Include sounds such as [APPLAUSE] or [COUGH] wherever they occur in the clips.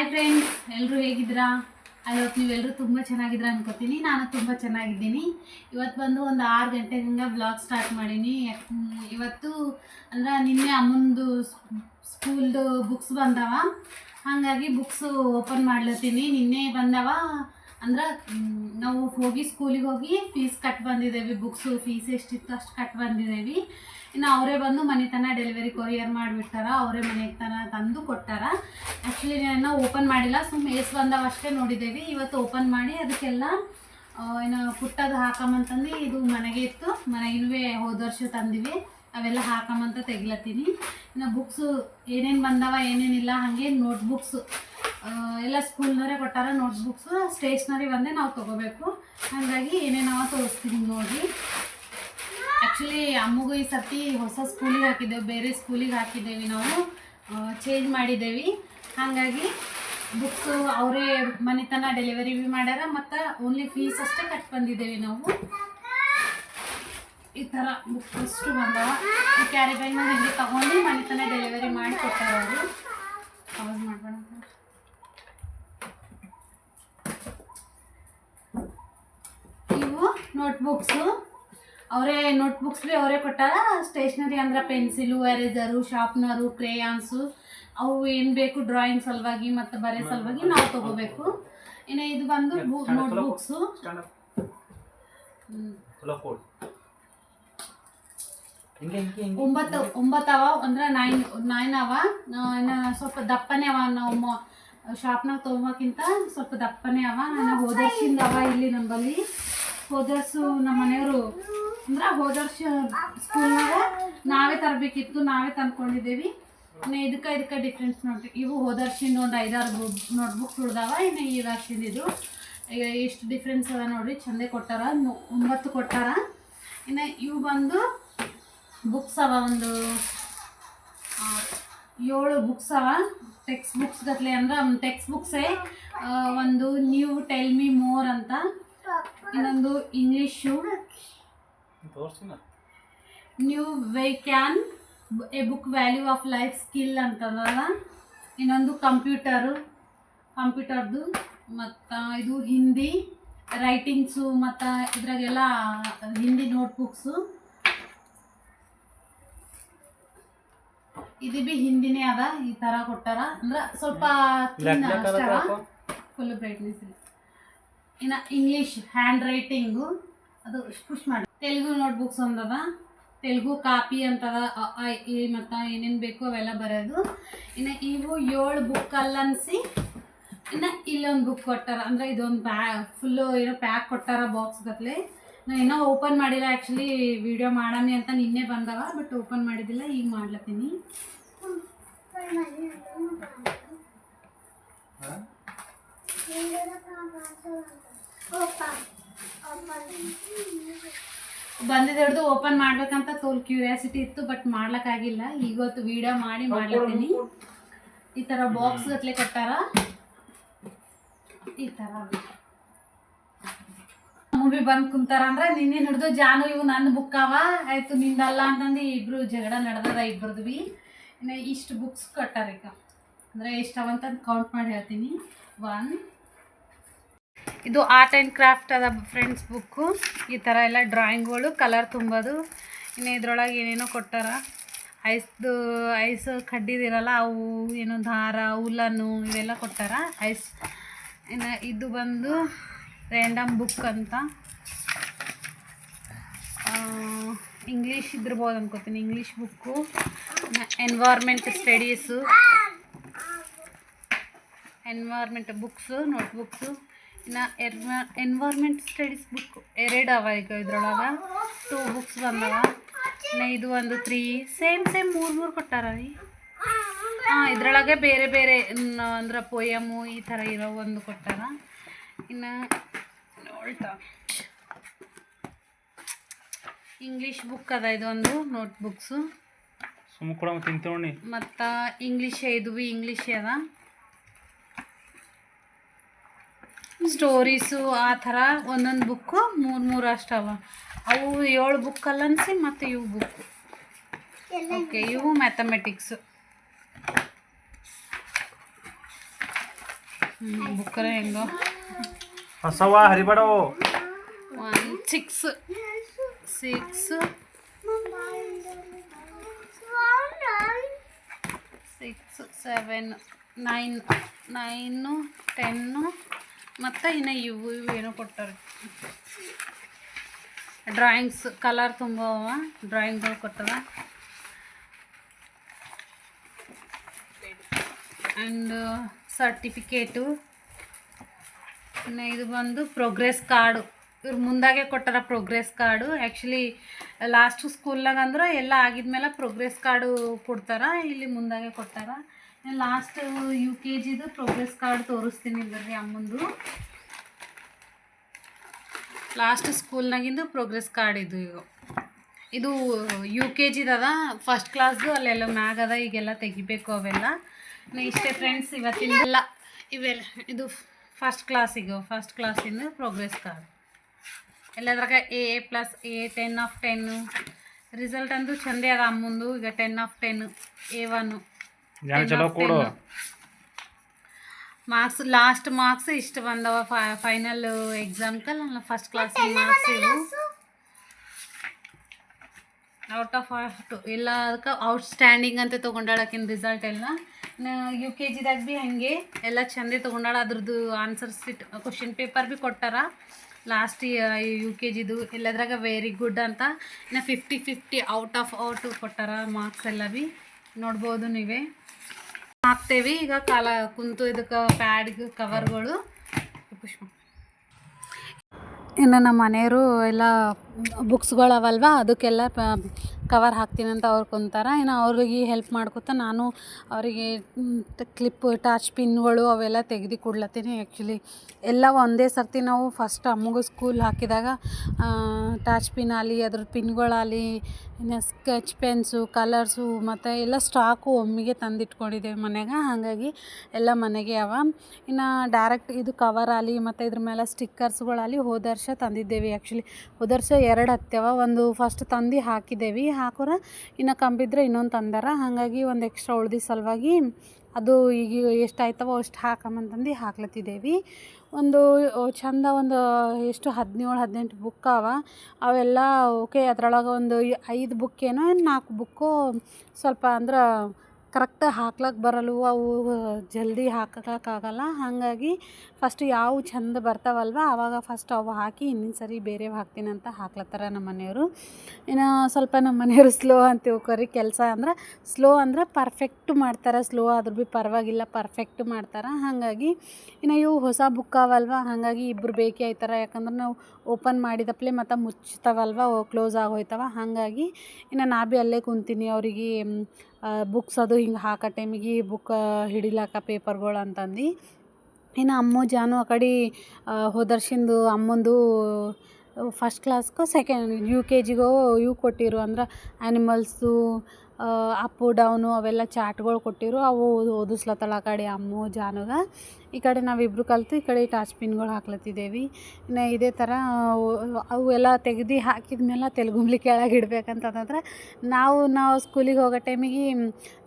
Hi friends ಎಲ್ಲರೂ ಹೇಗಿದ್ದೀರಾ? I hope ನೀವೆಲ್ಲರೂ ತುಂಬ ಚೆನ್ನಾಗಿದ್ದೀರಾ ಅನ್ಕೋತೀನಿ. ನಾನು ತುಂಬ ಚೆನ್ನಾಗಿದ್ದೀನಿ. ಇವತ್ತು ಬಂದು ಒಂದು ಆರು ಗಂಟೆಗೆ ಹಂಗೆ ಬ್ಲಾಗ್ ಸ್ಟಾರ್ಟ್ ಮಾಡೀನಿ ಇವತ್ತು ಅಂದ್ರೆ ನಿನ್ನೆ ಅಮ್ಮಂದು ಸ್ಕೂಲ್ದು ಬುಕ್ಸ್ ಬಂದವ. ಹಾಗಾಗಿ ಬುಕ್ಸು ಓಪನ್ ಮಾಡ್ಲತ್ತೀನಿ. ನಿನ್ನೆ ಬಂದವ ಅಂದ್ರೆ ನಾವು ಹೋಗಿ ಸ್ಕೂಲಿಗೆ ಹೋಗಿ ಫೀಸ್ ಕಟ್ ಬಂದಿದ್ದೇವೆ ಬುಕ್ಸು ಫೀಸ್ ಎಷ್ಟಿತ್ತು ಅಷ್ಟು ಕಟ್ ಬಂದಿದ್ದೇವೆ ಇನ್ನು ಅವರೇ ಬಂದು ಮನೆ ತನಕ ಡೆಲಿವರಿ ಕೊರಿಯರ್ ಮಾಡಿಬಿಡ್ತಾರ, ಅವರೇ ಮನೆಗೆ ತನ ತಂದು ಕೊಟ್ಟಾರ. ಆ್ಯಕ್ಚುಲಿ ನಾನು ಓಪನ್ ಮಾಡಿಲ್ಲ ಸುಮ್ಮನೆ ಏಸ್ ಬಂದವಷ್ಟೇ ನೋಡಿದ್ದೇವೆ. ಇವತ್ತು ಓಪನ್ ಮಾಡಿ ಅದಕ್ಕೆಲ್ಲ ಏನು ಪುಟ್ಟದು ಹಾಕಂತಂದು ಇದು ಮನೆಗೆ ಇತ್ತು. ಮನೆಗಿನೂ ಹೋದ ವರ್ಷ ತಂದಿವಿ. ಅವೆಲ್ಲ ಅಂತ ತೆಗ್ಲತ್ತೀನಿ. ಇನ್ನು ಬುಕ್ಸು ಏನೇನು ಬಂದವ, ಏನೇನಿಲ್ಲ, ಹಾಗೆ ನೋಟ್ಬುಕ್ಸು ಎಲ್ಲ ಸ್ಕೂಲ್ನವರೇ ಕೊಟ್ಟಾರ ನೋಟ್ಬುಕ್ಸು ಸ್ಟೇಷ್ನರಿ ಬಂದೇ ನಾವು ತೊಗೋಬೇಕು. ಹಾಗಾಗಿ ಏನೇನವ ತೋರಿಸ್ತೀನಿ ನೋಡಿ. ಆ್ಯಕ್ಚುಲಿ ಅಮ್ಮಗೂ ಈ ಸರ್ತಿ ಹೊಸ ಸ್ಕೂಲಿಗೆ ಹಾಕಿದ್ದೇವೆ, ಬೇರೆ ಸ್ಕೂಲಿಗೆ ಹಾಕಿದ್ದೇವೆ ನಾವು. ಚೇಂಜ್ ಮಾಡಿದ್ದೇವೆ. ಹಾಗಾಗಿ ಬುಕ್ಸು ಅವರೇ ಮನೆತನ ಡೆಲಿವರಿ ಭೀ ಮಾಡ್ಯಾರ, ಮತ್ತು ಓನ್ಲಿ ಫೀಸ್ ಅಷ್ಟೇ ಕಟ್ ಬಂದಿದ್ದೇವೆ ನಾವು. ಈ ಥರ ಬುಕ್ ಅಷ್ಟು ಬಂದವ. ಈ ಕ್ಯಾರಿ ಬ್ಯಾಗ್ನ ಹಿಂಗೆ ತಗೊಂಡು ಮನೆತನ ಡೆಲಿವರಿ ಮಾಡಿ ಕೊಟ್ಟಾರ ಅವರು. ಅವಾಜ್ ಮಾಡಬೇಡ. ಇವು ನೋಟ್ಬುಕ್ಸು ಅವರೇ ನೋಟ್ಬುಕ್ಸ್ ಭೀ ಅವರೇ ಕೊಟ್ಟಾರ ಸ್ಟೇಷ್ನರಿ ಅಂದ್ರೆ ಪೆನ್ಸಿಲು ಎರೇಸರು ಶಾರ್ಪ್ನರು ಕ್ರೇಯಾನ್ಸು ಅವು ಏನು ಬೇಕು ಡ್ರಾಯಿಂಗ್ ಸಲುವಾಗಿ ಮತ್ತು ಬರೆ ಸಲುವಾಗಿ ನಾವು ತಗೋಬೇಕು. ಇನ್ನು ಇದು ಬಂದು ನೋಟ್ಬುಕ್ಸು ಒಂಬತ್ತು ಒಂಬತ್ತು ಅವ ಅಂದ್ರೆ ನೈನ್ ನೈನ್ ಅವ. ಸ್ವಲ್ಪ ದಪ್ಪನೇ ಅವ ನಾವು ಶಾಪ್ನಾಗ ಸ್ವಲ್ಪ ದಪ್ಪನೇ ಅವ. ನಾನು ಹೋದರ್ಸಿಂದ ಅವ ಇಲ್ಲಿ ನಂಬಲ್ಲಿ ಹೋದರ್ಸು ನಮ್ಮ ಮನೆಯವರು. ಅಂದ್ರೆ ಹೋದರ್ಷ ಸ್ಕೂಲ್ನಾಗ ನಾವೇ ತರಬೇಕಿತ್ತು, ನಾವೇ ತಂದ್ಕೊಂಡಿದ್ದೇವೆ. ಇದಕ್ಕೆ ಇದಕ್ಕೆ ಡಿಫ್ರೆನ್ಸ್ ನೋಡ್ರಿ. ಇವು ಹೋದರ್ಷಿಂದ ಒಂದು ಐದಾರು ನೋಟ್ಬುಕ್ಸ್ ಉಳ್ದಾವ, ಇನ್ನು ಈ ವರ್ಷದ ಇದು. ಈಗ ಎಷ್ಟು ಡಿಫ್ರೆನ್ಸ್ ಅದ ನೋಡ್ರಿ, ಚಂದೆ ಕೊಟ್ಟಾರ ಒಂಬತ್ತು ಕೊಟ್ಟಾರ. ಇನ್ನು ಇವು ಬಂದು ಬುಕ್ಸ್ ಅವ ಒಂದು ಏಳು ಬುಕ್ಸ್ ಅವ. ಟೆಕ್ಸ್ಟ್ ಬುಕ್ಸ್ ಗತ್ಲೆ ಅಂದ್ರೆ ಟೆಕ್ಸ್ಟ್ ಬುಕ್ಸೇ ಒಂದು ನ್ಯೂ ಟೆಲ್ ಮಿ ಮೋರ್ ಅಂತ. ಇನ್ನೊಂದು English ತೋರಿಸಿನ? New way can a book value of life skill ಅಂತದಲ್ಲ. ಇನ್ನೊಂದು ಕಂಪ್ಯೂಟರು ಕಂಪ್ಯೂಟರ್ದು ಮತ್ತು ಇದು ಹಿಂದಿ ರೈಟಿಂಗ್ಸು ಮತ್ತು ಇದ್ರಾಗೆಲ್ಲ ಹಿಂದಿ ನೋಟ್ಬುಕ್ಸು ಇದು ಬಿ ಹಿಂದಿನೇ ಅದ ಈ ಥರ ಕೊಟ್ಟಾರ. ಅಂದ್ರೆ ಸ್ವಲ್ಪ. ಫುಲ್ ಬ್ರೈಟ್ನೆಸ್ ಇನ್ನು ಇಂಗ್ಲೀಷ್ ಹ್ಯಾಂಡ್ ರೈಟಿಂಗು ಅದು ಪುಷ್ ಮಾಡಿ. ತೆಲುಗು ನೋಟ್ಬುಕ್ಸ್ ಒಂದದ ತೆಲುಗು ಕಾಪಿ ಅಂತದ ಇ ಮತ್ತು ಏನೇನು ಬೇಕು ಅವೆಲ್ಲ ಬರೋದು. ಇನ್ನು ಇವು ಏಳು ಬುಕ್ ಅಲ್ಲನ್ಸಿ ಇನ್ನು ಇಲ್ಲೊಂದು ಬುಕ್ ಕೊಟ್ಟಾರ. ಅಂದರೆ ಇದೊಂದು ಬ್ಯಾ ಫುಲ್ಲು ಏನೋ ಪ್ಯಾಕ್ ಕೊಟ್ಟಾರ ಬಾಕ್ಸ್ ಗತ್ಲೆ. ನಾ ಇನ್ನೂ ಓಪನ್ ಮಾಡಿಲ್ಲ. ಆ್ಯಕ್ಚುಲಿ ವಿಡಿಯೋ ಮಾಡಮಿ ಅಂತ ನಿನ್ನೆ ಬಂದವ ಬಟ್ ಓಪನ್ ಮಾಡಿದ್ದಿಲ್ಲ ಈಗ ಮಾಡ್ಲತ್ತೀನಿ. ಬಂದಿದ್ದು ಹಿಡ್ದು ಓಪನ್ ಮಾಡ್ಬೇಕಂತ ತೋಲ್ ಕ್ಯೂರಿಯಾಸಿಟಿ ಇತ್ತು ಬಟ್ ಮಾಡ್ಲಕ್ಕಾಗಿಲ್ಲ. ಇವತ್ತು ವಿಡಿಯೋ ಮಾಡಿ ಮಾಡ್ಲತ್ತೀನಿ. ಈ ಥರ ಬಾಕ್ಸ್ ಗತ್ಲೆ ಕೊಟ್ಟಾರ? ಈ ಥರ ಮೂವಿ ಬಂದು ಕುಂತಾರ ಅಂದ್ರೆ ನಿನ್ನೆ ಹಿಡ್ದು ಜಾನು ಇವು ನನ್ನ ಬುಕ್ ಅವ. ಆಯ್ತು ನಿಂದಲ್ಲ ಅಂತಂದು ಇಬ್ರು ಜಗಳ ನಡೆದದ ಇಬ್ರದ್ದು ಬಿ. ಇನ್ನು ಇಷ್ಟು ಬುಕ್ಸ್ ಕೊಟ್ಟಾರ ಈಗ ಅಂದರೆ ಎಷ್ಟವಂತ ಕೌಂಟ್ ಮಾಡಿ ಹೇಳ್ತೀನಿ. ಒನ್ ಇದು ಆರ್ಟ್ ಆ್ಯಂಡ್ ಕ್ರಾಫ್ಟ್ ಅದ ಫ್ರೆಂಡ್ಸ್ ಬುಕ್ಕು ಈ ಥರ ಎಲ್ಲ ಡ್ರಾಯಿಂಗ್ಗಳು ಕಲರ್ ತುಂಬೋದು. ಇನ್ನು ಇದ್ರೊಳಗೆ ಏನೇನೋ ಕೊಟ್ಟಾರ. ಐಸ್ದು, ಐಸ್ ಕಡ್ಡಿದಿರಲ್ಲ, ಅವು, ಏನು ದಾರ, ಉಲ್ಲನ್ನು ಇವೆಲ್ಲ ಕೊಟ್ಟಾರ. ಐಸ್, ಇನ್ನು ಇದು ಬಂದು ರ್ಯಾಂಡಮ್ ಬುಕ್ ಅಂತ. ಇಂಗ್ಲೀಷ್ ಇದ್ರಬೋದು ಅನ್ಕೋತೀನಿ. English book environment studies environment books notebooks ಇನ್ನು ಎನ್ವ ಎನ್ವೈರ್ಮೆಂಟ್ ಸ್ಟಡೀಸ್ ಬುಕ್ ಎರಡು ಅವ ಈಗ ಇದ್ರೊಳಗೆ. ಟೂ ಬುಕ್ಸ್ ಬಂದವ. ಇನ್ನ ಇದು ಒಂದು ತ್ರೀ ಸೇಮ್ ಸೇಮ್ ಮೂರು ಮೂರು ಕೊಟ್ಟಾರ ರೀ. ಹಾಂ ಇದ್ರೊಳಗೆ ಬೇರೆ ಬೇರೆ ನ- ಅಂದ್ರೆ ಪೋಯಮು ಈ ಥರ ಇರೋ ಒಂದು ಕೊಟ್ಟಾರ. ಇನ್ನು ನೋಳ್ತಾ ಇಂಗ್ಲೀಷ್ ಬುಕ್ ಅದ ಇದೊಂದು ನೋಟ್ ಬುಕ್ಸು ಸುಮ್ಮ ಕೂಡ ಮತ್ತೆ ಮತ್ತು ಇಂಗ್ಲೀಷ್ ಇದು ಭೀ ಇಂಗ್ಲೀಷೇ ಅದ. ಸ್ಟೋರೀಸು ಆ ಥರ ಒಂದೊಂದು ಬುಕ್ಕು ಮೂರು ಮೂರು ಅಷ್ಟವ ಅವು. ಏಳು ಬುಕ್ಕಲ್ಲಿ ಅನ್ಸಿ ಮತ್ತು ಇವು ಬುಕ್ಕು ಓಕೆ ಇವು ಮ್ಯಾಥಮೆಟಿಕ್ಸು ಬುಕ್ಕರ ಹೆಂಗೋ. ಹೊಸವ ಹರಿಬೇಡವು. One six six six seven nine nine ten ಮತ್ತು ಇನ್ನು ಇವು ಇವು ಏನೋ ಕೊಟ್ಟಾರೆ ಡ್ರಾಯಿಂಗ್ಸ್ ಕಲರ್ ತುಂಬ ಡ್ರಾಯಿಂಗ್ಗಳು ಕೊಟ್ಟಾರ ಆ್ಯಂಡ್ ಸರ್ಟಿಫಿಕೇಟು ಇನ್ನು ಇದು ಬಂದು ಪ್ರೋಗ್ರೆಸ್ ಕಾರ್ಡು ಇವ್ರು ಮುಂದಾಗೆ ಕೊಟ್ಟಾರ ಪ್ರೋಗ್ರೆಸ್ ಕಾರ್ಡು ಆ್ಯಕ್ಚುಲಿ ಲಾಸ್ಟು ಸ್ಕೂಲ್ನಾಗ ಅಂದ್ರೆ ಎಲ್ಲ ಆಗಿದ್ಮೇಲೆ ಪ್ರೋಗ್ರೆಸ್ ಕಾರ್ಡು ಕೊಡ್ತಾರ. ಇಲ್ಲಿ ಮುಂದಾಗೆ ಕೊಟ್ಟಾರ ಲಾಸ್ಟ್ ಯು ಕೆ ಜಿದು ಪ್ರೋಗ್ರೆಸ್ ಕಾರ್ಡ್ ತೋರಿಸ್ತೀನಿ ಬರ್ರಿ ಅಮ್ಮಂದು. ಲಾಸ್ಟ್ ಸ್ಕೂಲ್ನಾಗಿಂದು ಪ್ರೋಗ್ರೆಸ್ ಕಾರ್ಡ್ ಇದು ಇದು ಯು ಕೆ ಜಿದದ ಫಸ್ಟ್ ಕ್ಲಾಸ್ದು ಅಲ್ಲೆಲ್ಲ ಮ್ಯಾಗ ಅದ, ಈಗೆಲ್ಲ ತೆಗಿಬೇಕು ಅವೆಲ್ಲ. ಇಷ್ಟೇ ಫ್ರೆಂಡ್ಸ್ ಇವತ್ತಿನ ಎಲ್ಲ ಇವೆಲ್ಲ, ಇದು ಫಸ್ಟ್ ಕ್ಲಾಸಿಗೆ ಫಸ್ಟ್ ಕ್ಲಾಸಿಂದು progress card ಎಲ್ಲದ್ರಾಗ A A plus A ten of ten result ಅಂದು ಚಂದೇ ಅದ ಅಮ್ಮಂದು, ಈಗ ten of ten A one ಚಲೋ ಕೊಡು. ಮಾರ್ಕ್ಸ್ ಲಾಸ್ಟ್ ಮಾರ್ಕ್ಸ್ ಇಷ್ಟು ಬಂದವ ಫೈನಲ್ ಎಕ್ಸಾಮ್ಕಲ್ ಫಸ್ಟ್ ಕ್ಲಾಸ್ ಮಾರ್ಕ್ಸ್ ಇವು. ಔಟ್ ಆಫ್ ಟು ಎಲ್ಲ ಅದಕ್ಕೆ ಔಟ್ ಸ್ಟ್ಯಾಂಡಿಂಗ್ ಅಂತ ತೊಗೊಂಡಾಳಕಿನ ರಿಸಲ್ಟ್ ಎಲ್ಲ. ಯು ಕೆ ಜಿದಾಗ ಭೀ ಹಾಗೆ ಎಲ್ಲ ಚಂದೇ ತೊಗೊಂಡಾಳ ಅದ್ರದ್ದು ಆನ್ಸರ್ ಸಿಟ್ ಕ್ವಶನ್ ಪೇಪರ್ ಭೀ ಕೊಟ್ಟಾರ. ಲಾಸ್ಟ್ ಯು ಕೆ ಜಿದು ಎಲ್ಲದ್ರಾಗ ವೆರಿ ಗುಡ್ ಅಂತ. ಇನ್ನು fifty fifty out of out ಕೊಟ್ಟಾರ ಮಾರ್ಕ್ಸ್ ಎಲ್ಲ ಭೀ ನೋಡ್ಬೋದು ನೀವೇ. ಹಾಕ್ತೇವೆ. ಈಗ ಕಾಲ ಕುಂತು ಇದಕ್ಕೆ ಪ್ಯಾಡ್ಗೆ ಕವರ್ಗಳು ಪುಷ್ಪ. ಇನ್ನು ನಮ್ಮ ಮನೆಯವರು ಎಲ್ಲ ಬುಕ್ಸ್ಗಳು ಅವಲ್ವ ಅದಕ್ಕೆಲ್ಲ ಕವರ್ ಹಾಕ್ತೀನಿ ಅಂತ ಅವ್ರು ಕುಂತಾರ. ಇನ್ನು ಅವ್ರಿಗೆ ಹೆಲ್ಪ್ ಮಾಡ್ಕೊತ ನಾನು ಅವರಿಗೆ ಕ್ಲಿಪ್ ಟಾಚ್ ಪಿನ್ಗಳು ಅವೆಲ್ಲ ತೆಗೆದು ಕೊಡ್ಲತ್ತೀನಿ. ಆ್ಯಕ್ಚುಲಿ ಎಲ್ಲ ಒಂದೇ ಸರ್ತಿ ನಾವು ಫಸ್ಟ್ ಅಮ್ಮಗೂ ಸ್ಕೂಲ್ ಹಾಕಿದಾಗ ಟಾಚ್ ಪಿನ್ ಆಗಲಿ ಅದ್ರ ಪಿನ್ಗಳಾಗಲಿ ಇನ್ನು ಸ್ಕೆಚ್ ಪೆನ್ಸು ಕಲರ್ಸು ಮತ್ತು ಎಲ್ಲ ಸ್ಟಾಕು ಒಮ್ಮಿಗೆ ತಂದಿಟ್ಕೊಂಡಿದ್ದೇವೆ ಮನೆಗೆ ಹಾಗಾಗಿ ಎಲ್ಲ ಮನೆಗೆ ಅವ. ಇನ್ನು ಡೈರೆಕ್ಟ್ ಇದು ಕವರ್ ಆಗಲಿ ಮತ್ತು ಇದ್ರ ಮೇಲೆ ಸ್ಟಿಕ್ಕರ್ಸ್ಗಳಾಗಲಿ ಹೋದ ವರ್ಷ ತಂದಿದ್ದೇವೆ. ಆ್ಯಕ್ಚುಲಿ ಹೋದ ವರ್ಷ ಎರಡು ಹತ್ತವ ಒಂದು ಫಸ್ಟ್ ತಂದು ಹಾಕಿದ್ದೇವೆ ಹಾಕೋರ ಇನ್ನು ಕಂಬಿದ್ರೆ ಇನ್ನೊಂದು ತಂದಾರ. ಹಾಗಾಗಿ ಒಂದು ಎಕ್ಸ್ಟ್ರಾ ಉಳ್ದಿ ಸಲುವಾಗಿ ಅದು ಈಗ ಎಷ್ಟು ಆಯ್ತವೋ ಅಷ್ಟು ಹಾಕಮ್ಮಂತಂದು ಹಾಕ್ಲತ್ತಿದ್ದೇವೆ ಒಂದು ಚಂದ ಒಂದು ಎಷ್ಟು ಹದಿನೇಳು ಹದಿನೆಂಟು ಬುಕ್ ಅವ. ಅವೆಲ್ಲ ಓಕೆ ಅದರೊಳಗೆ ಒಂದು ಐದು ಬುಕ್ ಏನೋ, ನಾಲ್ಕು ಬುಕ್ಕು ಸ್ವಲ್ಪ ಅಂದ್ರೆ ಕರೆಕ್ಟ್ ಹಾಕ್ಲಕ್ಕೆ ಬರಲ್ವು, ಅವು ಜಲ್ದಿ ಹಾಕಕ್ಕಾಗಲ್ಲ ಹಾಗಾಗಿ ಫಸ್ಟ್ ಯಾವ ಚಂದ ಬರ್ತಾವಲ್ವ ಆವಾಗ ಫಸ್ಟ್ ಅವು ಹಾಕಿ ಇನ್ನೊಂದು ಸರಿ ಬೇರೆ ಹಾಕ್ತೀನಿ ಅಂತ ಹಾಕ್ಲತ್ತಾರ ನಮ್ಮ ಮನೆಯವರು. ಇನ್ನು ಸ್ವಲ್ಪ ನಮ್ಮ ಮನೆಯವರು ಸ್ಲೋ ಅಂತ ತಿಳ್ಕೊರಿ, ಕೆಲಸ ಅಂದ್ರೆ ಸ್ಲೋ ಅಂದ್ರೆ ಪರ್ಫೆಕ್ಟ್ ಮಾಡ್ತಾರೆ ಸ್ಲೋ ಆದ್ರೂ ಭೀ ಪರವಾಗಿಲ್ಲ ಪರ್ಫೆಕ್ಟ್ ಮಾಡ್ತಾರೆ. ಹಾಗಾಗಿ ಇನ್ನು ಇವು ಹೊಸ ಬುಕ್ ಅವಲ್ವ ಹಾಗಾಗಿ ಇಬ್ಬರು ಬೇಕೇ ಆಯ್ತಾರೆ. ಯಾಕಂದ್ರೆ ನಾವು ಓಪನ್ ಮಾಡಿದಪ್ಲೆ ಮತ್ತು ಮುಚ್ತಾವಲ್ವ ಕ್ಲೋಸ್ ಆಗೋಯ್ತವ. ಹಾಗಾಗಿ ಇನ್ನು ನಾ ಭೀ ಅಲ್ಲೇ ಕುಂತೀನಿ, ಅವರಿಗೆ ಬುಕ್ಸ್ ಅದು ಹಿಂಗೆ ಹಾಕೋ ಟೈಮಿಗೆ ಬುಕ್ ಹಿಡಿಲಾಕ ಪೇಪರ್ಗಳು ಅಂತಂದು. ಇನ್ನು ಅಮ್ಮು ಜಾನು ಆ ಕಡೆ ಹೋದರ್ಶಿಂದು ಅಮ್ಮಂದು ಫಸ್ಟ್ ಕ್ಲಾಸ್ಗೋ ಸೆಕೆಂಡ್ ಯು ಕೆ ಜಿಗೋ ಇವು ಕೊಟ್ಟಿರು ಅಂದ್ರೆ ಆ್ಯನಿಮಲ್ಸು ಅಪ್ಪು ಡೌನು ಅವೆಲ್ಲ ಚಾಟ್ಗಳು ಕೊಟ್ಟಿರು. ಅವು ಓದಿಸ್ಲತ್ತಳ ಆ ಕಡೆ ಅಮ್ಮು, ಜಾನುಗ. ಈ ಕಡೆ ನಾವಿಬ್ಬರು ಕಲಿತು, ಈ ಕಡೆ ಟಾಚ್ ಪಿನ್ಗಳು ಹಾಕ್ಲತ್ತಿದ್ದೇವೆ ಇನ್ನು ಇದೇ ಥರ, ಅವು ಎಲ್ಲ ತೆಗೆದು ಹಾಕಿದ ಮೇಲೆ ತೆಲುಗುಂಬ್ಲಿ ಕೆಳಗೆ ಇಡ್ಬೇಕಂತಂದ್ರೆ, ನಾವು ನಾವು ಸ್ಕೂಲಿಗೆ ಹೋಗೋ ಟೈಮಿಗೆ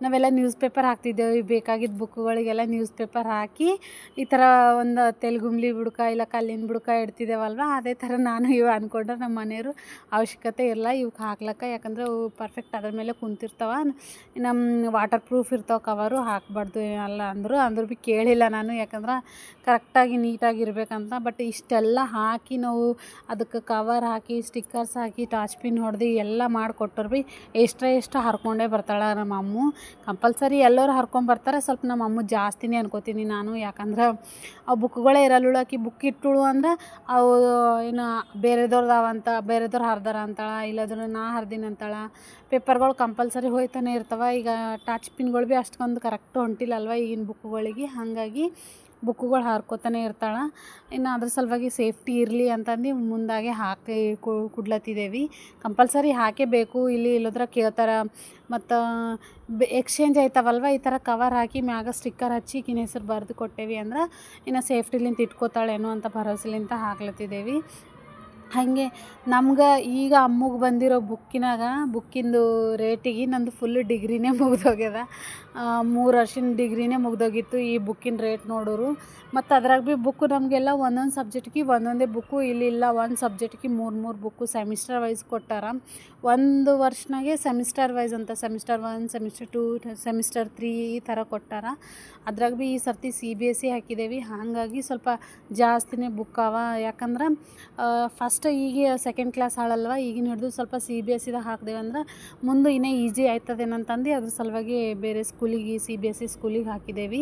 ನಾವೆಲ್ಲ ನ್ಯೂಸ್ ಪೇಪರ್ ಹಾಕ್ತಿದ್ದೇವೆ. ಬೇಕಾಗಿದ್ದ ಬುಕ್ಗಳಿಗೆಲ್ಲ ನ್ಯೂಸ್ ಪೇಪರ್ ಹಾಕಿ, ಈ ಥರ ಒಂದು ತೆಲುಗುಂಬ್ಲಿ ಬುಡ್ಕ ಇಲ್ಲ ಕಲ್ಲಿನ ಬುಡ್ಕ ಇಡ್ತಿದ್ದೇವಲ್ವ, ಅದೇ ಥರ ನಾನು ಇವು ಅಂದ್ಕೊಂಡ್ರೆ ನಮ್ಮ ಮನೆಯವರು ಅವಶ್ಯಕತೆ ಇಲ್ಲ ಇವಕ್ಕೆ ಹಾಕ್ಲಕ್ಕ. ಯಾಕಂದ್ರೆ ಅವು ಪರ್ಫೆಕ್ಟ್ ಅದ್ರ ಮೇಲೆ ಕುಂತಿರ್ತಾವ. ನಮ್ಮ ವಾಟರ್ ಪ್ರೂಫ್ ಇರ್ತಾವೆ ಕವರು ಹಾಕ್ಬಾರ್ದು ಅಲ್ಲ ಅಂದರು, ಅಂದ್ರು ಭೀ ಕೇಳಿಲ್ಲ ನಾನು. ಯಾಕಂದ್ರೆ ಕರೆಕ್ಟಾಗಿ ನೀಟಾಗಿ ಇರಬೇಕಂತ, ಬಟ್ ಇಷ್ಟೆಲ್ಲ ಹಾಕಿ ನಾವು ಅದಕ್ಕೆ ಕವರ್ ಹಾಕಿ ಸ್ಟಿಕ್ಕರ್ಸ್ ಹಾಕಿ ಟಾಚ್ ಪಿನ್ ಹೊಡೆದು ಎಲ್ಲ ಮಾಡಿಕೊಟ್ಟರು ಭೀ ಎಷ್ಟ್ರ ಎಷ್ಟು ಹರ್ಕೊಂಡೇ ಬರ್ತಾಳೆ ನಮ್ಮ ಅಮ್ಮ. ಕಂಪಲ್ಸರಿ ಎಲ್ಲರೂ ಹರ್ಕೊಂಬರ್ತಾರೆ ಸ್ವಲ್ಪ ನಮ್ಮ ಅಮ್ಮ ಜಾಸ್ತಿನೇ ಅನ್ಕೋತೀನಿ ನಾನು. ಯಾಕಂದ್ರೆ ಆ ಬುಕ್ಗಳೇ ಇರಲ್ಲ ಆಕಿ ಬುಕ್ ಇಟ್ಟಳು ಅಂದ್ರೆ ಅವು ಏನು ಬೇರೆದವ್ರದಾವಂತ ಬೇರೆದವ್ರು ಹರಿದಾರ ಅಂತಾಳೆ ಇಲ್ಲದ್ರೆ ನಾ ಹರಿದಿನ ಅಂತಾಳೆ. ಪೇಪರ್ಗಳು ಕಂಪಲ್ಸರಿ ಹೋಯ್ತಾನೆ ಇರ್ತವೆ. ಈಗ ಟಚ್ ಪಿನ್ಗಳು ಭೀ ಅಷ್ಟೊಂದು ಕರೆಕ್ಟ್ ಹೊಂಟಿಲ್ಲಲ್ವ ಈಗಿನ ಬುಕ್ಗಳಿಗೆ. ಹಾಗಾಗಿ ಬುಕ್ಕುಗಳು ಹಾರ್ಕೋತಾನೆ ಇರ್ತಾಳೆ. ಇನ್ನು ಅದ್ರ ಸಲುವಾಗಿ ಸೇಫ್ಟಿ ಇರಲಿ ಅಂತಂದು ಮುಂದಾಗೆ ಹಾಕಿ ಕುಡ್ಲತ್ತಿದ್ದೇವೆ ಕಂಪಲ್ಸರಿ ಹಾಕೇಬೇಕು. ಇಲ್ಲಿ ಇಲ್ಲದ್ರೆ ಕೇಳ್ತಾರೆ. ಮತ್ತು ಎಕ್ಸ್ಚೇಂಜ್ ಆಯ್ತವಲ್ವ? ಈ ಥರ ಕವರ್ ಹಾಕಿ ಮ್ಯಾಗ ಸ್ಟಿಕ್ಕರ್ ಹಚ್ಚಿ ಈಕಿನ ಹೆಸರು ಬರೆದು ಕೊಟ್ಟೇವಿ ಅಂದ್ರೆ ಇನ್ನು ಸೇಫ್ಟಿಲಿಂತ ಇಟ್ಕೋತಾಳೇನೋ ಅಂತ ಭರವಸೆಲಿಂತ ಹಾಕ್ಲತ್ತಿದ್ದೇವೆ ಹಾಗೆ ನಮ್ಗೆ ಈಗ ಅಮ್ಮಗೆ ಬಂದಿರೋ ಬುಕ್ಕಿನಾಗ, ಬುಕ್ಕಿಂದು ರೇಟಿಗೆ ನಂದು ಫುಲ್ ಡಿಗ್ರಿನೇ ಮುಗ್ದೋಗ್ಯದ. ಮೂರು ವರ್ಷದ ಡಿಗ್ರಿನೇ ಮುಗ್ದೋಗಿತ್ತು ಈ ಬುಕ್ಕಿನ ರೇಟ್ ನೋಡೋರು. ಮತ್ತು ಅದ್ರಾಗ ಭೀ ಬುಕ್ಕು ನಮಗೆಲ್ಲ ಒಂದೊಂದು ಸಬ್ಜೆಕ್ಟ್ಗೆ ಒಂದೊಂದೇ ಬುಕ್ಕು, ಇಲ್ಲಿ ಇಲ್ಲ ಒಂದು ಸಬ್ಜೆಕ್ಟ್ಗೆ ಮೂರು ಮೂರು ಬುಕ್ಕು ಸೆಮಿಸ್ಟರ್ ವೈಸ್ ಕೊಟ್ಟಾರ. ಒಂದು ವರ್ಷನಾಗೆ ಸೆಮಿಸ್ಟರ್ ವೈಸ್ ಅಂತ, semester one, semester two, semester three ಈ ಥರ ಕೊಟ್ಟಾರ. ಅದ್ರಾಗ ಭೀ ಈ ಸರ್ತಿ ಸಿ ಬಿ ಎಸ್ ಸಿ ಹಾಕಿದ್ದೇವೆ ಹಾಗಾಗಿ ಸ್ವಲ್ಪ ಜಾಸ್ತಿನೇ ಬುಕ್ ಅವ. ಯಾಕಂದ್ರೆ ಫಸ್ಟ್ ಈಗ ಸೆಕೆಂಡ್ ಕ್ಲಾಸ್ ಹಾಳಲ್ವ? ಈಗಿನ ಹಿಡಿದು ಸ್ವಲ್ಪ ಸಿ ಬಿ ಎಸ್ ಸಿದಾಗ ಹಾಕ್ದೇವೆ ಅಂದ್ರೆ ಮುಂದೆ ಇನ್ನೇ ಈಸಿ ಆಯ್ತದೇನಂತಂದು ಅದ್ರ ಸಲುವಾಗಿ ಬೇರೆ ಸ್ಕೂಲಿಗೆ ಸಿ ಬಿ ಎಸ್ ಸಿ ಸ್ಕೂಲಿಗೆ ಹಾಕಿದ್ದೇವೆ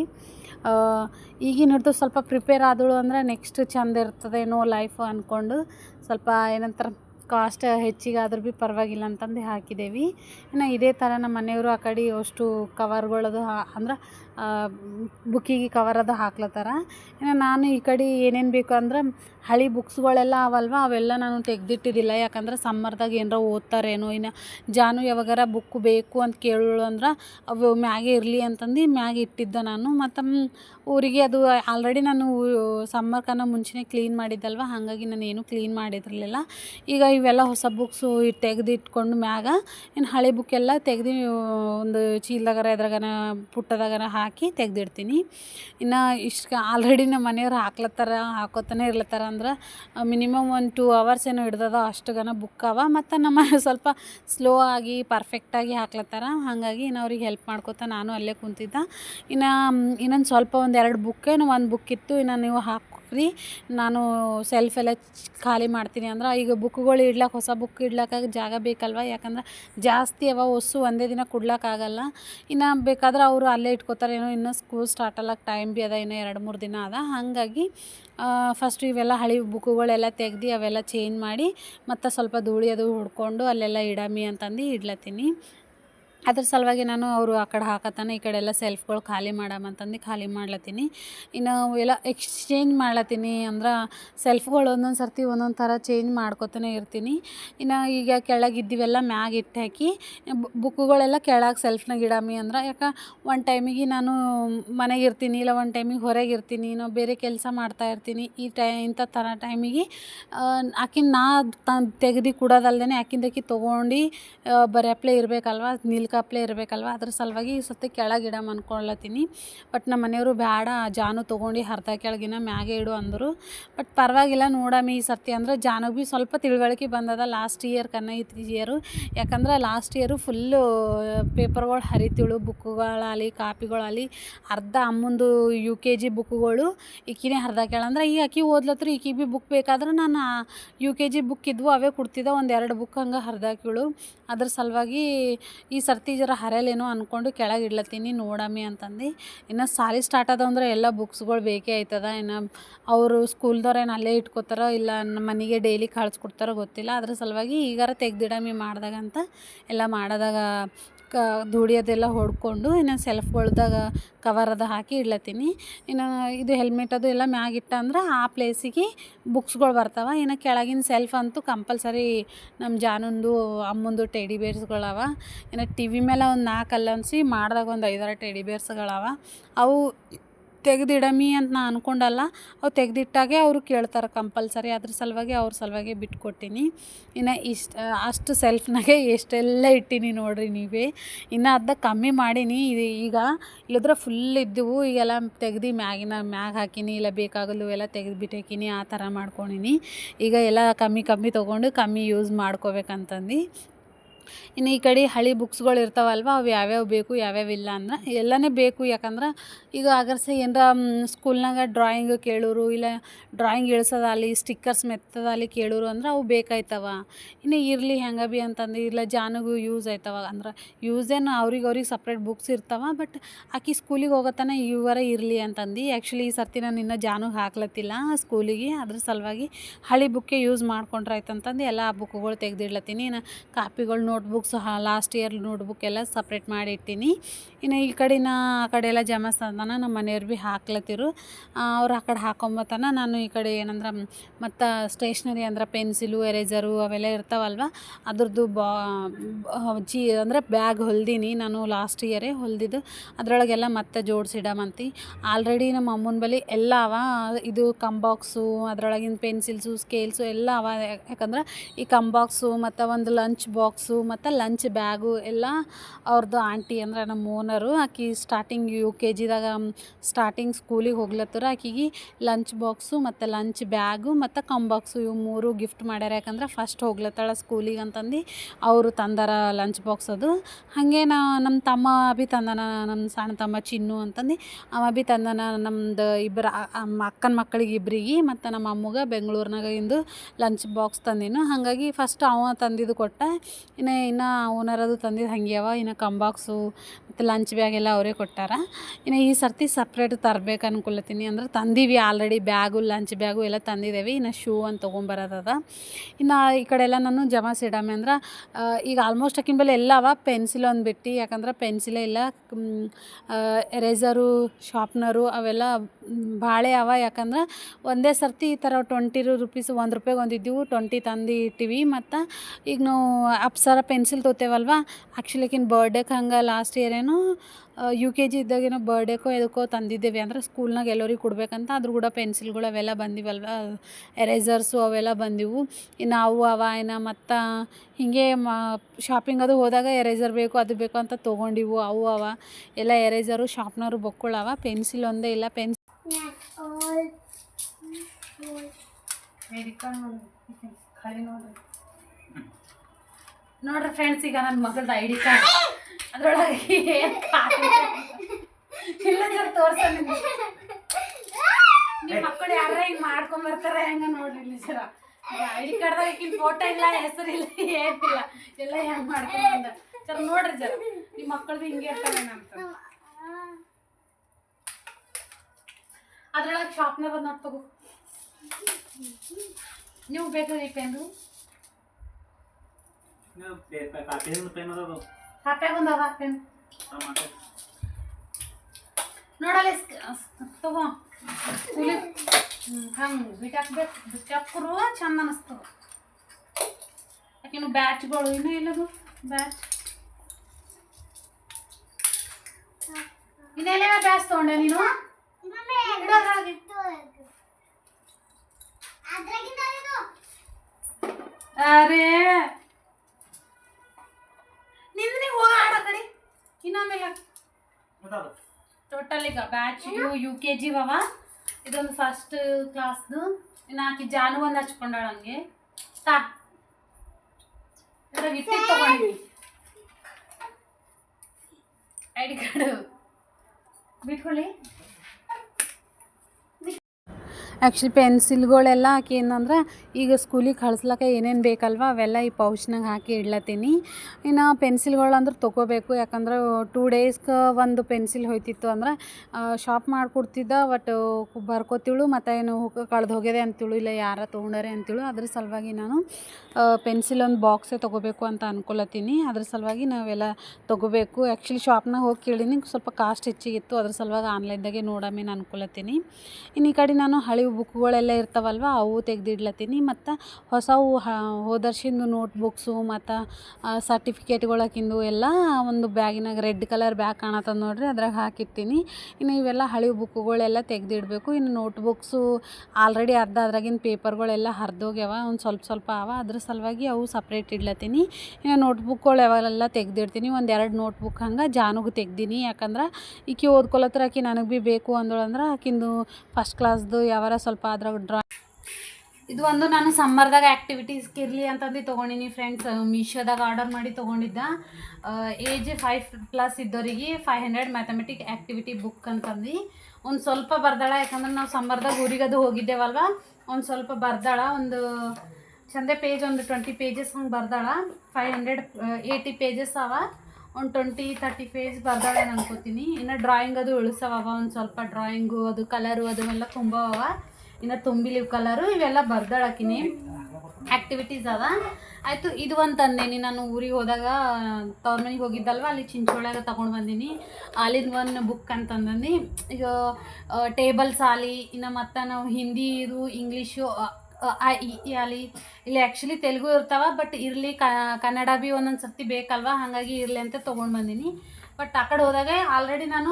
ಈಗಿನ ಹಿಡಿದು ಸ್ವಲ್ಪ ಪ್ರಿಪೇರ್ ಆದಳು ಅಂದ್ರೆ ನೆಕ್ಸ್ಟ್ ಚಂದ ಇರ್ತದೇನೋ ಲೈಫ್ ಅಂದ್ಕೊಂಡು ಸ್ವಲ್ಪ ಏನಂತಾರೆ ಕಾಸ್ಟ್ ಹೆಚ್ಚಿಗೆ ಆದ್ರೂ ಭೀ ಪರವಾಗಿಲ್ಲ ಅಂತಂದು ಹಾಕಿದ್ದೇವೆ ಇನ್ನು ಇದೇ ಥರ ನಮ್ಮ ಮನೆಯವರು ಆ ಕಡೆ ಅಷ್ಟು ಕವರ್ಗಳದು ಅಂದ್ರೆ ಬುಕ್ಕಿಗೆ ಕವರ್ ಅದು ಹಾಕ್ಲತ್ತಾರ. ಇನ್ನು ನಾನು ಈ ಕಡೆ ಏನೇನು ಬೇಕು ಅಂದ್ರೆ ಹಳೆ ಬುಕ್ಸ್ಗಳೆಲ್ಲ ಅವಲ್ವ, ಅವೆಲ್ಲ ನಾನು ತೆಗೆದಿಟ್ಟಿದ್ದಿಲ್ಲ. ಯಾಕಂದ್ರೆ ಸಮ್ಮರ್ದಾಗ ಏನರ ಓದ್ತಾರೇನೋ, ಇನ್ನು ಜಾನು ಯಾವಾಗಾರ ಬುಕ್ ಬೇಕು ಅಂತ ಕೇಳೋಳು ಅಂದ್ರೆ ಅವು ಮ್ಯಾಗೆ ಇರಲಿ ಅಂತಂದು ಮ್ಯಾಗೆ ಇಟ್ಟಿದ್ದೆ ನಾನು. ಮತ್ತು ಊರಿಗೆ ಅದು ಆಲ್ರೆಡಿ ನಾನು ಸಮ್ಮರ್ಕನ ಮುಂಚೆನೇ ಕ್ಲೀನ್ ಮಾಡಿದ್ದಲ್ವ, ಹಾಗಾಗಿ ನಾನು ಏನೂ ಕ್ಲೀನ್ ಮಾಡಿದಿರಲಿಲ್ಲ. ಈಗ ಇವೆಲ್ಲ ಹೊಸ ಬುಕ್ಸು ತೆಗೆದಿಟ್ಕೊಂಡು ಮ್ಯಾಗ ಇನ್ನು ಹಳೆ ಬುಕ್ ಎಲ್ಲ ತೆಗ್ದು, ಒಂದು ಚೀಲದಾಗರ, ಎದ್ರಾಗನ, ಪುಟ್ಟದಾಗರ ಹಾಕಿ ತೆಗೆದಿಡ್ತೀನಿ. ಇನ್ನು ಇಷ್ಟು ಆಲ್ರೆಡಿ ನಮ್ಮ ಮನೆಯವ್ರು ಹಾಕ್ಲತ್ತಾರ, ಹಾಕೋತಾನೆ ಇರ್ಲತ್ತಾರ ಅಂದ್ರೆ ಮಿನಿಮಮ್ ಒಂದು ಟೂ ಅವರ್ಸ್ ಏನೋ ಹಿಡ್ದದ ಅಷ್ಟುಗನ ಬುಕ್ ಅವ. ಮತ್ತು ನಮ್ಮ [LAUGHS] ಸ್ವಲ್ಪ ಸ್ಲೋ ಆಗಿ ಪರ್ಫೆಕ್ಟಾಗಿ ಹಾಕ್ಲತ್ತಾರ. ಹಾಗಾಗಿ ಇನ್ನು ಅವ್ರಿಗೆ ಹೆಲ್ಪ್ ಮಾಡ್ಕೊತ ನಾನು ಅಲ್ಲೇ ಕುಂತಿದ್ದ. ಇನ್ನು ಇನ್ನೊಂದು ಸ್ವಲ್ಪ ಒಂದು ಎರಡು ಬುಕ್ ಏನೋ ಒಂದು ಬುಕ್ ಇತ್ತು. ಇನ್ನು ನೀವು ಹಾಕ್ರಿ ನಾನು ಸೆಲ್ಫ್ ಎಲ್ಲ ಖಾಲಿ ಮಾಡ್ತೀನಿ ಅಂದ್ರೆ ಈಗ ಬುಕ್ಗಳು ಇಡ್ಲಕ್ಕೆ ಹೊಸ ಬುಕ್ ಇಡ್ಲಕ್ಕೆ ಜಾಗ ಬೇಕಲ್ವ? ಯಾಕಂದ್ರೆ ಜಾಸ್ತಿ ಅವ ಹೊಸು ಒಂದೇ ದಿನ ಕೊಡ್ಲಕ್ಕಾಗಲ್ಲ ಇನ್ನು ಬೇಕಾದ್ರೆ ಅವರು ಅಲ್ಲೇ ಇಟ್ಕೋತಾರೆ. ಏನೋ ಇನ್ನೂ ಸ್ಕೂಲ್ ಸ್ಟಾರ್ಟ್ ಆಗಕ್ಕೆ ಟೈಮ್ ಭೀ ಅದ, ಇನ್ನೂ ಎರಡು ಮೂರು ದಿನ ಅದ. ಹಾಗಾಗಿ ಫಸ್ಟ್ ಇವೆಲ್ಲ ಹಳೆ ಬುಕ್ಗಳೆಲ್ಲ ತೆಗ್ದು ಅವೆಲ್ಲ ಚೇಂಜ್ ಮಾಡಿ, ಮತ್ತು ಸ್ವಲ್ಪ ಧೂಳಿ ಅದು ಹುಡ್ಕೊಂಡು ಅಲ್ಲೆಲ್ಲ ಇಡಮಿ ಅಂತಂದು ಇಡ್ಲತ್ತೀನಿ. ಅದ್ರ ಸಲುವಾಗಿ ನಾನು ಅವರು ಆ ಕಡೆ ಹಾಕತ್ತಾನೆ, ಈ ಕಡೆ ಎಲ್ಲ ಸೆಲ್ಫ್ಗಳು ಖಾಲಿ ಮಾಡಮ ಅಂತಂದು ಖಾಲಿ ಮಾಡ್ಲತ್ತೀನಿ. ಇನ್ನು ಎಲ್ಲ ಎಕ್ಸ್ಚೇಂಜ್ ಮಾಡ್ಲತ್ತೀನಿ ಅಂದ್ರೆ ಸೆಲ್ಫ್ಗಳು ಒಂದೊಂದು ಸರ್ತಿ ಒಂದೊಂದು ಥರ ಚೇಂಜ್ ಮಾಡ್ಕೊತಾನೆ ಇರ್ತೀನಿ. ಇನ್ನು ಈಗ ಕೆಳಗೆ ಇದ್ದಿವೆಲ್ಲ ಮ್ಯಾಗ ಇಟ್ಟು ಹಾಕಿ ಬುಕ್ಕುಗಳೆಲ್ಲ ಕೆಳಗೆ ಸೆಲ್ಫ್ನಾಗ ಇಡಮಿ ಅಂದ್ರೆ ಯಾಕೆ ಒಂದು ಟೈಮಿಗೆ ನಾನು ಮನೆಗೆ ಇರ್ತೀನಿ, ಇಲ್ಲ ಒಂದು ಟೈಮಿಗೆ ಹೊರಗೆ ಇರ್ತೀನಿ ನಾವು ಬೇರೆ ಕೆಲಸ ಮಾಡ್ತಾ ಇರ್ತೀನಿ. ಈ ಟೈ, ಇಂಥ ಥರ ಟೈಮಿಗೆ ಆಕಿನ ನಾ ತೆಗೆದು ಕೊಡೋದಲ್ದೇ ಆಕಿಂದಕ್ಕೆ ತೊಗೊಂಡು ಅಪ್ಲೆ ಇರಬೇಕಲ್ವ ನಿಲ್ಕಪ್ಲೆ ಇರಬೇಕಲ್ವ? ಅದ್ರ ಸಲುವಾಗಿ ಈ ಕೆಳಗೆ ಇಡಮ್ ಅನ್ಕೊಳತ್ತೀನಿ. ಬಟ್ ನಮ್ಮ ಮನೆಯವರು ಬೇಡ ಜಾನು ತೊಗೊಂಡು ಅರ್ಧ ಕೆಳಗಿನ ಮ್ಯಾಗೆ ಇಡು ಅಂದರು. ಬಟ್ ಪರವಾಗಿಲ್ಲ ನೋಡಮಿ ಈ ಸರ್ತಿ ಅಂದ್ರೆ ಜಾನಗ್ ಭೀ ಸ್ವಲ್ಪ ತಿಳುವಳಿಕೆ ಬಂದದ ಲಾಸ್ಟ್ ಇಯರ್ ಕನ್ನ ಇತ್ತು ಇಯರು. ಯಾಕಂದ್ರೆ ಲಾಸ್ಟ್ ಇಯರು ಫುಲ್ಲು ಪೇಪರ್ಗಳು ಹರಿತಿಳು ಬುಕ್ಗಳಾಗಲಿ ಕಾಪಿಗಳಾಗಲಿ ಅರ್ಧ ಅಮ್ಮಂದು ಯು ಕೆ ಜಿ ಬುಕ್ಗಳು ಈಕಿನೇ ಅರ್ಧ ಕೇಳಂದ್ರೆ ಈ ಆಕಿ ಓದ್ಲತ್ರ ಈಕಿ ಭೀ ಬುಕ್ ಬೇಕಾದ್ರೆ ನಾನು ಯು ಕೆ ಜಿ ಬುಕ್ ಇದ್ವು ಅವೇ ಕೊಡ್ತಿದ್ದೆ ಒಂದು ಎರಡು ಬುಕ್ ಹಂಗೆ ಹರಿದಾಕಿಳು ಅದ್ರ ಸಲುವಾಗಿ ಈ ಸರ್ತಿ ಜರ ಹರಲೇನೋ ಅಂದ್ಕೊಂಡು ಕೆಳಗೆ ಇಡ್ಲತ್ತೀನಿ, ನೋಡಮ್ಮಿ ಅಂತಂದು. ಇನ್ನು ಸಾಲಿ ಸ್ಟಾರ್ಟ್ ಅದ ಅಂದ್ರೆ ಎಲ್ಲ ಬುಕ್ಸ್ಗಳು ಬೇಕೇ ಆಯ್ತದ. ಇನ್ನು ಅವರು ಸ್ಕೂಲ್ದವ್ರು ಏನು ಅಲ್ಲೇ ಇಟ್ಕೋತಾರೋ ಇಲ್ಲ ನಮ್ಮ ಮನೆಗೆ ಡೈಲಿ ಕಳ್ಸಿಕೊಡ್ತಾರೋ ಗೊತ್ತಿಲ್ಲ. ಅದ್ರ ಸಲುವಾಗಿ ಈಗಾರ ತೆಗ್ದಿಡಮಿ ಮಾಡ್ದಾಗ ಅಂತ ಎಲ್ಲ ಮಾಡೋದಾಗ ಕ ಧೂಳಿ ಅದೆಲ್ಲ ಹೊಡ್ಕೊಂಡು ಇನ್ನು ಕವರ್ ಅದು ಹಾಕಿ ಇಡ್ಲತ್ತೀನಿ. ಇನ್ನು ಇದು ಹೆಲ್ಮೆಟ್ ಅದು ಎಲ್ಲ ಮ್ಯಾಗ ಇಟ್ಟ ಅಂದ್ರೆ ಆ ಪ್ಲೇಸಿಗೆ ಬುಕ್ಸ್ಗಳು ಬರ್ತಾವೆ. ಇನ್ನು ಕೆಳಗಿನ ಸೆಲ್ಫ್ ಅಂತೂ ಕಂಪಲ್ಸರಿ ನಮ್ಮ ಜಾನುಂದು, ಅಮ್ಮಂದು ಟೆಡಿ ಬೇರ್ಸ್ಗಳವ ಇನ್ನು ಟಿ ವಿ ಮೇಲೆ ಒಂದು ನಾಲ್ಕು ಅಲ್ಲನ್ಸಿ ಮಾಡ್ದಾಗ ಒಂದು ಐದಾರು ಟೆಡಿ ಬೇರ್ಸ್ಗಳವ ಅವು ತೆಗ್ದಿಡಮಿ ಅಂತ ನಾ ಅಂದ್ಕೊಂಡಲ್ಲ ಅವು ತೆಗೆದಿಟ್ಟಾಗೆ ಅವರು ಕೇಳ್ತಾರೆ ಕಂಪಲ್ಸರಿ. ಅದ್ರ ಸಲುವಾಗಿ ಅವ್ರ ಸಲುವಾಗಿ ಬಿಟ್ಕೊಟ್ಟೀನಿ. ಇನ್ನು ಇಷ್ಟು ಅಷ್ಟು ಸೆಲ್ಫ್ನಾಗೆ ಎಷ್ಟೆಲ್ಲ ಇಟ್ಟೀನಿ ನೋಡ್ರಿ ನೀವೇ. ಇನ್ನು ಅದ ಕಮ್ಮಿ ಮಾಡೀನಿ. ಇದು ಈಗ ಇಲ್ಲದ್ರೆ ಫುಲ್ ಇದ್ದವು ಈಗೆಲ್ಲ ತೆಗ್ದು ಮ್ಯಾಗಿನ, ಮ್ಯಾಗ ಹಾಕೀನಿ. ಇಲ್ಲ ಬೇಕಾಗಲು ಎಲ್ಲ ತೆಗೆದು ಬಿಟ್ಟಾಕೀನಿ. ಆ ಥರ ಮಾಡ್ಕೊಂಡಿನಿ. ಈಗ ಎಲ್ಲ ಕಮ್ಮಿ ಕಮ್ಮಿ ತೊಗೊಂಡು ಕಮ್ಮಿ ಯೂಸ್ ಮಾಡ್ಕೋಬೇಕಂತಂದು. ಇನ್ನು ಈ ಕಡೆ ಹಳೆ ಬುಕ್ಸ್ಗಳು ಇರ್ತಾವಲ್ವ, ಅವು ಯಾವ್ಯಾವ ಬೇಕು, ಯಾವ್ಯಾವ ಇಲ್ಲ ಅಂದ್ರೆ ಎಲ್ಲನೇ ಬೇಕು, ಯಾಕಂದ್ರೆ ಈಗ ಅಗರ್ಸೆ ಏನರ ಸ್ಕೂಲ್ನಾಗ ಡ್ರಾಯಿಂಗ್ ಕೇಳೋರು, ಇಲ್ಲ ಡ್ರಾಯಿಂಗ್ ಇಳಿಸೋದಾಲಿ ಸ್ಟಿಕ್ಕರ್ಸ್ ಮೆತ್ತದಾಲಿ ಕೇಳೋರು ಅಂದ್ರೆ ಅವು ಬೇಕಾಯ್ತವ. ಇನ್ನು ಇರಲಿ ಹೆಂಗೆ ಬಿ ಅಂತಂದು, ಇಲ್ಲ ಜಾನಿಗೂ ಯೂಸ್ ಆಯ್ತವ. ಅಂದ್ರೆ ಯೂಸ್ ಏನು ಅವ್ರಿಗೆ ಅವ್ರಿಗೆ ಸಪ್ರೇಟ್ ಬುಕ್ಸ್ ಇರ್ತಾವ ಬಟ್ ಆಕಿ ಸ್ಕೂಲಿಗೆ ಹೋಗೋತನ ಇವರ ಇರಲಿ ಅಂತಂದು. ಆ್ಯಕ್ಚುಲಿ ಈ ಸರ್ತಿ ನಾನು ಇನ್ನೂ ಜಾನಿಗೆ ಹಾಕ್ಲತ್ತಿಲ್ಲ ಸ್ಕೂಲಿಗೆ ಅದ್ರ ಸಲುವಾಗಿ ಹಳೆ ಬುಕ್ಕೆ ಯೂಸ್ ಮಾಡ್ಕೊಂಡ್ರೆ ಆಯ್ತಂತಂದು ಎಲ್ಲ ಆ ಬುಕ್ಗಳು ತೆಗೆದಿಡ್ಲತ್ತೀನಿ. ಇನ್ನು ಕಾಪಿಗಳು ನೋಟ್ಬುಕ್ಸ್ ಲಾಸ್ಟ್ ಇಯರ್ ನೋಟ್ಬುಕ್ ಎಲ್ಲ ಸಪ್ರೇಟ್ ಮಾಡಿಟ್ಟಿನಿ. ಇನ್ನು ಈ ಕಡೆನ, ಆ ಕಡೆ ಎಲ್ಲ ಜಮಾಸ್ತನ ನಮ್ಮ ಮನೆಯವ್ರು ಭೀ ಹಾಕ್ಲತ್ತಿರು. ಅವ್ರು ಆ ಕಡೆ ಹಾಕೊಂಬತನ ನಾನು ಈ ಕಡೆ ಏನಂದ್ರೆ, ಮತ್ತು ಸ್ಟೇಷ್ನರಿ ಅಂದ್ರೆ ಪೆನ್ಸಿಲು ಎರೇಸರು ಅವೆಲ್ಲ ಇರ್ತಾವಲ್ವ? ಅದ್ರದ್ದು ಬಾ ಜಿ ಅಂದರೆ ಬ್ಯಾಗ್ ಹೊಲ್ದೀನಿ. ನಾನು ಲಾಸ್ಟ್ ಇಯರೇ ಹೊಲ್ದಿದ್ದು. ಅದರೊಳಗೆಲ್ಲ ಮತ್ತೆ ಜೋಡಿಸಿಡಮಂತಿ ಆಲ್ರೆಡಿ ನಮ್ಮ ಅಮ್ಮನ ಬಳಿ ಎಲ್ಲ ಅವ, ಇದು ಕಂಬಾಕ್ಸು ಅದರೊಳಗಿನ ಪೆನ್ಸಿಲ್ಸು ಸ್ಕೇಲ್ಸು ಎಲ್ಲ ಅವ. ಯಾಕಂದ್ರೆ ಈ ಕಂಬಾಕ್ಸು ಮತ್ತು ಒಂದು ಲಂಚ್ ಬಾಕ್ಸು ಮತ್ತು ಲಂಚ್ ಬ್ಯಾಗು ಎಲ್ಲ ಅವ್ರದ್ದು ಆಂಟಿ ಅಂದ್ರೆ ನಮ್ಮ ಓನರು ಆಕೆ ಸ್ಟಾರ್ಟಿಂಗ್ ಯು ಕೆ ಜಿದಾಗ ಸ್ಟಾರ್ಟಿಂಗ್ ಸ್ಕೂಲಿಗೆ ಹೋಗ್ಲತ್ತರ. ಆಕಿಗೆ ಲಂಚ್ ಬಾಕ್ಸು ಮತ್ತು ಲಂಚ್ ಬ್ಯಾಗು ಮತ್ತು ಕಂಬಾಕ್ಸು ಇವು ಮೂರು ಗಿಫ್ಟ್ ಮಾಡ್ಯಾರ. ಯಾಕಂದ್ರೆ ಫಸ್ಟ್ ಹೋಗ್ಲತ್ತಾಳ ಸ್ಕೂಲಿಗೆ ಅಂತಂದು ಅವರು ತಂದಾರ ಲಂಚ್ ಬಾಕ್ಸ್ ಅದು. ಹಾಗೆ ನಾ ನಮ್ಮ ತಮ್ಮ ಭೀ ತಂದನ ನಮ್ಮ ಸಣ್ಣ ತಮ್ಮ ಚಿನ್ನು ಅಂತಂದು ಅವ ಭೀ ತಂದನ ನಮ್ಮದು ಇಬ್ಬರು ಅಕ್ಕನ ಮಕ್ಕಳಿಗೆ ಇಬ್ಬರಿಗೆ ಮತ್ತು ನಮ್ಮ ಅಮ್ಮಗ ಬೆಂಗಳೂರಿನಾಗ ಇಂದು ಲಂಚ್ ಬಾಕ್ಸ್ ತಂದಿನ. ಹಾಗಾಗಿ ಫಸ್ಟ್ ಅವ ತಂದಿದ್ದು ಕೊಟ್ಟ. ಇನ್ನು ಇನ್ನು ಓನರದು ತಂದಿದ್ದು ಹಂಗೆ ಅವ. ಇನ್ನು ಕಂಬಾಕ್ಸು ಮತ್ತು ಲಂಚ್ ಬ್ಯಾಗ್ ಎಲ್ಲ ಅವರೇ ಕೊಟ್ಟಾರ. ಇನ್ನು ಈ ಸರ್ತಿ ಸಪ್ರೇಟ್ ತರ್ಬೇಕು ಅನ್ಕೊಳತ್ತೀನಿ ಅಂದ್ರೆ ತಂದೀವಿ ಆಲ್ರೆಡಿ ಬ್ಯಾಗು ಲಂಚ್ ಬ್ಯಾಗು ಎಲ್ಲ ತಂದಿದ್ದೇವೆ ಇನ್ನು ಶೂ ಅಂತ ತೊಗೊಂಬರೋದದ ಇನ್ನು ಈ ಕಡೆ ಎಲ್ಲ ನಾನು ಜಮಾಸಿಡಮೆ ಅಂದ್ರೆ ಈಗ ಆಲ್ಮೋಸ್ಟ್ ಅಕ್ಕಿನ ಬೆಲೆ ಎಲ್ಲ ಅವ. ಪೆನ್ಸಿಲ್ ಒಂದು ಬಿಟ್ಟು. ಯಾಕಂದ್ರೆ ಪೆನ್ಸಿಲೇ ಇಲ್ಲ ಎರೇಸರು ಶಾರ್ಪ್ನರು ಅವೆಲ್ಲ ಭಾಳ ಅವ. ಯಾಕಂದ್ರೆ ಒಂದೇ ಸರ್ತಿ ಈ ಥರ ಟ್ವೆಂಟಿ ರುಪೀಸ್ ಒಂದು ರೂಪಾಯಿಗೆ ಒಂದಿದ್ದೆವು ಟ್ವೆಂಟಿ ತಂದು ಇಟ್ಟಿವಿ. ಮತ್ತು ಈಗ ನಾವು ಅಪ್ಸರ ಪೆನ್ಸಿಲ್ ತೊತೇವಲ್ವ? ಆ್ಯಕ್ಚುಲಿ ಕಿನ್ ಬರ್ಡೇಗೆ ಹಂಗೆ ಲಾಸ್ಟ್ ಇಯರ್ ಏನು ಯು ಕೆ ಜಿ ಇದ್ದಾಗೇನೋ ಬರ್ಡೇಕೋ ಎದಕ್ಕೋ ತಂದಿದ್ದೇವೆ. ಅಂದ್ರೆ ಸ್ಕೂಲ್ನಾಗ ಎಲ್ಲರಿಗೆ ಕೊಡ್ಬೇಕಂತ ಅದ್ರ ಕೂಡ ಪೆನ್ಸಿಲ್ಗಳು ಅವೆಲ್ಲ ಬಂದಿವಲ್ವ? ಎರೇಸರ್ಸು ಅವೆಲ್ಲ ಬಂದಿವು. ಇನ್ನು ಅವು ಅವ ಏನು ಮತ್ತು ಹೀಗೆ ಮಾ ಶಾಪಿಂಗ್ ಅದು ಹೋದಾಗ ಎರೇಸರ್ ಬೇಕು ಅದು ಬೇಕು ಅಂತ ತೊಗೊಂಡಿವು. ಅವು ಅವ ಎಲ್ಲ ಎರೇಸರು ಶಾಪ್ನವರು ಬೊಕ್ಕುಳವ. ಪೆನ್ಸಿಲ್ ಒಂದೇ ಇಲ್ಲ. ಪೆನ್ಸಿಲ್ ಖಾಲಿ ನೋಡ್ರಿ ಫ್ರೆಂಡ್ಸ್ ಈಗ ನನ್ನ ಮಗಳ ಐ ಡಿ ಕಾರ್ಡ್ ಅದ್ರೊಳಗೆ ಇಲ್ಲ ಜರ ತೋರ್ಸ ನಿಮ್ಮ ಮಕ್ಕಳು ಯಾರ ಹಿಂಗೆ ಮಾಡ್ಕೊಂಡ್ ಬರ್ತಾರ ಹೆಂಗ ನೋಡ್ರಿ ಇಲ್ಲಿ ಸರ ಐ ಡಿ ಕಾರ್ಡ್ದಾಗ ಈಗಿನ ಫೋಟೋ ಇಲ್ಲ ಹೆಸರಿಲ್ಲ ಏನಿಲ್ಲ ಎಲ್ಲ ಹೆಂಗ್ ಮಾಡ್ಕೊಂಡ್ ಸರ್ ನೋಡ್ರಿ ಸರ್ ನಿಮ್ಮ ಮಕ್ಕಳದು ಹಿಂಗೆ ಇರ್ತಾರೆ ಅಂತ. ಅದ್ರೊಳಗೆ ಶಾಪ್ನಾಗ ಬಂದು ನೋಡ್ತಗೋ ನೀವು ಈ ಪೆನ್ನು ಪೇನ್ ಅದದು ಹಾಪ್ಯಾಗ ಒಂದು ಅದ ಪೆನ್ ನೋಡಲ್ಲ ತಗೋ ಹುಲಿ ಹಂಗೆ ಬಿಟ್ಟಾಕ್ಬೇಕು ಬಿಟ್ಟಾಕ್ರು ಚಂದ ಅನಿಸ್ತದ ಯಾಕೆನು ಬ್ಯಾಚ್ಗಳು ಇನ್ನೂ ಇಲ್ಲದು ಬ್ಯಾಚ್ ಇದೆಲ್ಲ ಬ್ಯಾಚ್ ತೊಗೊಂಡೆ ನೀನು ಇಡೋದ್ರೊಳಗೆ ಅರೇ ನಿಂದ್ರಿ ಹೋಗ ಆಡ ಕಡೆ ಇನ್ನೊಮ್ಮೆಲ್ಲ ಟೋಟಲ್ ಈಗ batch U U K G ಅವ ಇದೊಂದು ಫಸ್ಟ್ ಕ್ಲಾಸ್ದು ಇನ್ನು ಆಕಿ ಜಾನು ಒಂದು ಹಚ್ಕೊಂಡಾಳ ಹಂಗೆ ತಾ ಇದ್ರಾಗ ಇಟ್ಟಿದ್ದು ತಗೊಂಡಿವಿ ಐ ಡಿ ಕಾರ್ಡು ಬಿಟ್ಕೊಳ್ಳಿ ಆ್ಯಕ್ಚುಲಿ ಪೆನ್ಸಿಲ್ಗಳೆಲ್ಲ ಆಕಿ ಏನಂದ್ರೆ, ಈಗ ಸ್ಕೂಲಿಗೆ ಕಳ್ಸ್ಲಕ್ಕ ಏನೇನು ಬೇಕಲ್ವ, ಅವೆಲ್ಲ ಈ ಪೌಚ್ನಾಗ ಹಾಕಿ ಇಡ್ಲತ್ತೀನಿ. ಇನ್ನು ಪೆನ್ಸಿಲ್ಗಳು ಅಂದ್ರೆ ತೊಗೋಬೇಕು, ಯಾಕಂದ್ರೆ ಟೂ ಡೇಸ್ಗೆ ಒಂದು ಪೆನ್ಸಿಲ್ ಹೋಯ್ತಿತ್ತು ಅಂದ್ರೆ ಶಾಪ್ ಮಾಡಿಕೊಡ್ತಿದ್ದ ಬಟ್ ಬರ್ಕೋತಿಳು ಮತ್ತು ಏನು ಕಳೆದು ಹೋಗ್ಯದೆ ಅಂತಿಳು, ಇಲ್ಲ ಯಾರ ತೊಗೊಂಡಾರೆ ಅಂತಿಳು, ಅದ್ರ ಸಲುವಾಗಿ ನಾನು ಪೆನ್ಸಿಲ್ ಒಂದು ಬಾಕ್ಸೇ ತೊಗೋಬೇಕು ಅಂತ ಅನ್ಕೊಳತ್ತೀನಿ ಅದ್ರ ಸಲುವಾಗಿ ನಾವೆಲ್ಲ ತೊಗೋಬೇಕು. ಆ್ಯಕ್ಚುಲಿ ಶಾಪ್ನಾಗ ಹೋಗಿ ಕೇಳೀನಿ, ಸ್ವಲ್ಪ ಕಾಸ್ಟ್ ಹೆಚ್ಚಿಗಿತ್ತು, ಅದ್ರ ಸಲುವಾಗಿ ಆನ್ಲೈನ್ದಾಗೆ ನೋಡಮೇನು ಅನ್ಕೊಳತ್ತೀನಿ ಇನ್ನು ಈ ಕಡೆ ನಾನು ಹಳೆ ಬುಕ್ಗಳೆಲ್ಲ ಇರ್ತಾವಲ್ವ, ಅವು ತೆಗೆದಿಡ್ಲತ್ತೀನಿ. ಮತ್ತು ಹೊಸವು ನೋಟ್ ನೋಟ್ಬುಕ್ಸು ಮತ್ತು ಸರ್ಟಿಫಿಕೇಟ್ಗಳಕ್ಕಿಂದು ಎಲ್ಲ ಒಂದು ಬ್ಯಾಗಿನಾಗ ರೆಡ್ ಕಲರ್ ಬ್ಯಾಗ್ ಕಾಣತ್ತದ ನೋಡಿರಿ, ಅದ್ರಾಗ ಹಾಕಿರ್ತೀನಿ. ಇನ್ನು ಇವೆಲ್ಲ ಹಳೆ ಬುಕ್ಗಳೆಲ್ಲ ತೆಗೆದಿಡಬೇಕು. ಇನ್ನು ನೋಟ್ಬುಕ್ಸು ಆಲ್ರೆಡಿ ಅರ್ಧ ಅದ್ರಾಗಿನ ಪೇಪರ್ಗಳೆಲ್ಲ ಹರಿದೋಗ್ಯವ, ಒಂದು ಸ್ವಲ್ಪ ಸ್ವಲ್ಪ ಅವ ಅದ್ರ ಸಲುವಾಗಿ ಅವು ಸಪ್ರೇಟ್ ಇಡ್ಲತ್ತೀನಿ. ಇನ್ನು ನೋಟ್ಬುಕ್ಗಳು ಯಾವಾಗೆಲ್ಲ ತೆಗೆದಿಡ್ತೀನಿ, ಒಂದು ಎರಡು ನೋಟ್ಬುಕ್ ಹಂಗೆ ಜಾನುಗೆ ತೆಗ್ದೀನಿ. ಯಾಕಂದ್ರೆ ಈಕೆ ಓದ್ಕೊಳತ್ರ ಆಕಿ ನನಗೆ ಭೀ ಬೇಕು ಅಂದಳಂದ್ರೆ ಆಕಿಂದು ಫಸ್ಟ್ ಕ್ಲಾಸ್ದು ಯಾವಾರ ಸ್ವಲ್ಪ ಅದ್ರಾಗ ಡ್ರಾ ಇದು ಒಂದು ನಾನು ಸಮ್ಮರ್ದಾಗ ಆ್ಯಕ್ಟಿವಿಟೀಸ್ಗೆ ಇರಲಿ ಅಂತಂದು ತೊಗೊಂಡಿನಿ ಫ್ರೆಂಡ್ಸ್ ಮೀಶೋದಾಗ ಆರ್ಡರ್ ಮಾಡಿ ತೊಗೊಂಡಿದ್ದ. ಏಜ್ ಫೈವ್ ಪ್ಲಸ್ ಇದ್ದವರಿಗೆ five hundred mathematic activity book ಅಂತಂದು ಒಂದು ಸ್ವಲ್ಪ ಬರ್ದಾಳ, ಯಾಕಂದ್ರೆ ನಾವು ಸಮ್ಮರ್ದಾಗ ಊರಿಗದು ಹೋಗಿದ್ದೇವಲ್ವ? ಒಂದು ಸ್ವಲ್ಪ ಬರ್ದಾಳ, ಒಂದು ಚಂದೆ ಪೇಜ್ ಒಂದು ಟ್ವೆಂಟಿ ಪೇಜಸ್ ಹಂಗೆ ಬರ್ದಾಳ. ಫೈವ್ ಹಂಡ್ರೆಡ್ ಏಯ್ಟಿ ಪೇಜಸ್ ಅವ. ಒಂದು ಟ್ವೆಂಟಿ ತರ್ಟಿ ಪೇಜ್ ಬರ್ದಾಳೆ ಅನ್ಕೋತೀನಿ. ಇನ್ನು ಡ್ರಾಯಿಂಗ್ ಅದು ಉಳಿಸವ ಒಂದು ಸ್ವಲ್ಪ ಡ್ರಾಯಿಂಗು ಅದು ಕಲರು ಅದನ್ನೆಲ್ಲ ತುಂಬ ಅವ. ಇನ್ನು ತುಂಬಿಲಿವ್ ಕಲರು ಇವೆಲ್ಲ ಬರ್ದಾಳಕಿನಿ. ಆ್ಯಕ್ಟಿವಿಟೀಸ್ ಅದ ಆಯಿತು, ಇದು ಒಂದು ತಂದೇನಿ. ನಾನು ಊರಿಗೆ ಹೋದಾಗ, ತವ್ರ ಹೋಗಿದ್ದಲ್ವ? ಅಲ್ಲಿ ಚಿಂಚೋಳ್ಯಾಗ ತೊಗೊಂಡು ಬಂದೀನಿ. ಅಲ್ಲಿಂದ ಒನ್ ಬುಕ್ ಅಂತಂದಿನಿ ಈಗ ಟೇಬಲ್ ಸಾಲಿ ಇನ್ನು ಮತ್ತು ನಾವು ಹಿಂದಿ ಇದು ಇಂಗ್ಲೀಷು ಅಲ್ಲಿ, ಇಲ್ಲಿ ಆ್ಯಕ್ಚುಲಿ ತೆಲುಗು ಇರ್ತಾವ ಬಟ್ ಇರಲಿ ಕನ್ನಡ ಭೀ ಒಂದೊಂದು ಸರ್ತಿ ಬೇಕಲ್ವ? ಹಾಗಾಗಿ ಇರಲಿ ಅಂತ ತೊಗೊಂಡು ಬಂದೀನಿ. ಬಟ್ ಆ ಕಡೆ ಹೋದಾಗ ಆಲ್ರೆಡಿ ನಾನು